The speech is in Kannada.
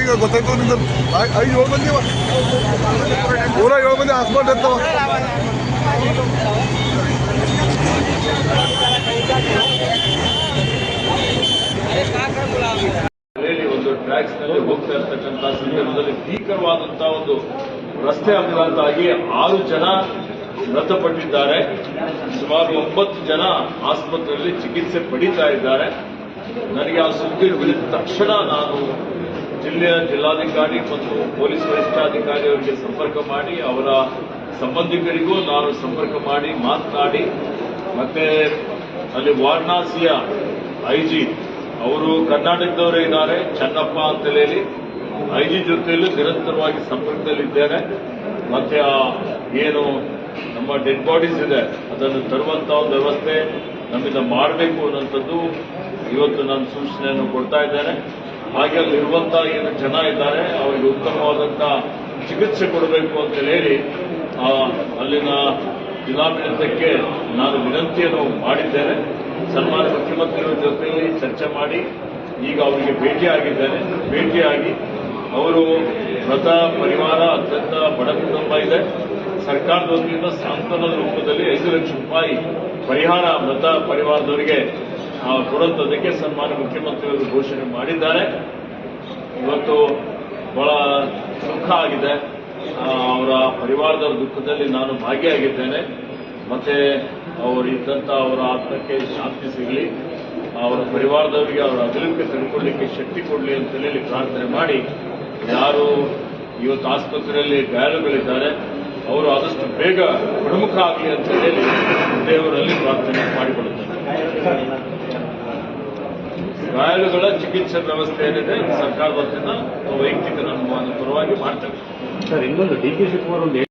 ಈಗ ಗೊತ್ತಾಯ್ತು ನಿಂದ ಐದು ಏಳು ಮಂದಿ ಪೂರ ಏಳು ಮಂದಿ ಹಾಸ್ಪಿಟಲ್ ಇರ್ತಾವ ಒಂದು ಟ್ರ್ಯಾಕ್ಸ್ನಲ್ಲಿ ಹೋಗ್ತಾ ಇರ್ತಕ್ಕಂಥ ಸಂದರ್ಭದಲ್ಲಿ ಭೀಕರವಾದಂತಹ ಒಂದು ರಸ್ತೆ ಅಪಘಾತವಾಗಿ ಆರು ಜನ ಮೃತಪಟ್ಟಿದ್ದಾರೆ. ಸುಮಾರು ಒಂಬತ್ತು ಜನ ಆಸ್ಪತ್ರೆಯಲ್ಲಿ ಚಿಕಿತ್ಸೆ ಪಡೀತಾ ಇದ್ದಾರೆ. ನನಗೆ ಆ ಸುದ್ದಿ ತಕ್ಷಣ ನಾನು ಜಿಲ್ಲೆಯ ಜಿಲ್ಲಾಧಿಕಾರಿ ಮತ್ತು ಪೊಲೀಸ್ ವರಿಷ್ಠಾಧಿಕಾರಿಯವರಿಗೆ ಸಂಪರ್ಕ ಮಾಡಿ, ಅವರ ಸಂಬಂಧಿಕರಿಗೂ ನಾನು ಸಂಪರ್ಕ ಮಾಡಿ, ಮಾತನಾಡಿ, ಮತ್ತೆ ಅಲ್ಲಿ ವಾರಣಾಸಿಯ ಐಜಿ ಅವರು ಕರ್ನಾಟಕದವರೇ ಇದ್ದಾರೆ, ಚನ್ನಪ್ಪ ಅಂತ ಹೇಳಿ. ಐಜಿ ಜೊತೆಯಲ್ಲೂ ನಿರಂತರವಾಗಿ ಸಂಪರ್ಕದಲ್ಲಿದ್ದೇನೆ. ಮತ್ತೆ ಏನು ನಮ್ಮ ಡೆಡ್ ಬಾಡೀಸ್ ಇದೆ, ಅದನ್ನು ತರುವಂತಹ ಒಂದು ವ್ಯವಸ್ಥೆ ನಮ್ಮಿಂದ ಮಾಡಬೇಕು ಅನ್ನೋಂಥದ್ದು ಇವತ್ತು ನಾನು ಸೂಚನೆಯನ್ನು ಕೊಡ್ತಾ ಇದ್ದೇನೆ. ಹಾಗೆ ಅಲ್ಲಿರುವಂತಹ ಏನು ಜನ ಇದ್ದಾರೆ, ಅವರಿಗೆ ಉತ್ತಮವಾದಂತ ಚಿಕಿತ್ಸೆ ಕೊಡಬೇಕು ಅಂತ ಹೇಳಿ ಅಲ್ಲಿನ ಜಿಲ್ಲಾಡಳಿತಕ್ಕೆ ನಾನು ವಿನಂತಿಯನ್ನು ಮಾಡಿದ್ದೇನೆ. ಸನ್ಮಾನ್ಯ ಮುಖ್ಯಮಂತ್ರಿಗಳ ಜೊತೆಯಲ್ಲಿ ಚರ್ಚೆ ಮಾಡಿ, ಈಗ ಅವರಿಗೆ ಭೇಟಿಯಾಗಿದ್ದೇನೆ. ಭೇಟಿಯಾಗಿ ಅವರು ಮೃತ ಪರಿವಾರ ಅತ್ಯಂತ ಬಡ ಕುಟುಂಬ ಇದೆ. ಸರ್ಕಾರದ ವತಿಯಿಂದ ಸಾಂತ್ವನದ ರೂಪದಲ್ಲಿ ಐದು ಲಕ್ಷ ರೂಪಾಯಿ ಪರಿಹಾರ ಮೃತ ಪರಿವಾರದವರಿಗೆ ಆ, ಕೊಡುವಂಥದ್ದಕ್ಕೆ ಸನ್ಮಾನ್ಯ ಮುಖ್ಯಮಂತ್ರಿಗಳು ಘೋಷಣೆ ಮಾಡಿದ್ದಾರೆ. ಇವತ್ತು ಬಹಳ ದುಃಖ ಆಗಿದೆ. ಅವರ ಪರಿವಾರದವರ ದುಃಖದಲ್ಲಿ ನಾನು ಭಾಗಿಯಾಗಿದ್ದೇನೆ. ಮತ್ತೆ ಅವರು ಇದ್ದಂಥ ಅವರ ಆತ್ಮಕ್ಕೆ ಶಾಂತಿ ಸಿಗಲಿ ಅವರ ಪರಿವಾರದವರಿಗೆ ಅವರ ಅಗಲಿಕೆ ತಡ್ಕೊಳ್ಳಿಕ್ಕೆ ಶಕ್ತಿ ಕೊಡಲಿ ಅಂತ ಹೇಳಿ ಪ್ರಾರ್ಥನೆ ಮಾಡಿ ಯಾರು ಇವತ್ತು ಆಸ್ಪತ್ರೆಯಲ್ಲಿ ಗಾಯಾಳುಗಳಿದ್ದಾರೆ ಅವರು ಆದಷ್ಟು ಬೇಗ ಗುಣಮುಖ ಆಗಲಿ ಅಂತ ಹೇಳಿ ದೇವರಲ್ಲಿ ಪ್ರಾರ್ಥನೆ ಮಾಡಿಕೊಳ್ಳುತ್ತೇನೆ ಗಾಯಾಳುಗಳ ಚಿಕಿತ್ಸೆ ವ್ಯವಸ್ಥೆ ಏನಿದೆ ಸರ್ಕಾರದ ವತಿಯಿಂದ ವೈಯಕ್ತಿಕ ನಮ್ಮ ಪರವಾಗಿ ಮಾಡ್ತೇವೆ. ಸರ್, ಇನ್ನೊಂದು ಡಿ ಕೆ ಶಿವಕುಮಾರ್ ಒಂದು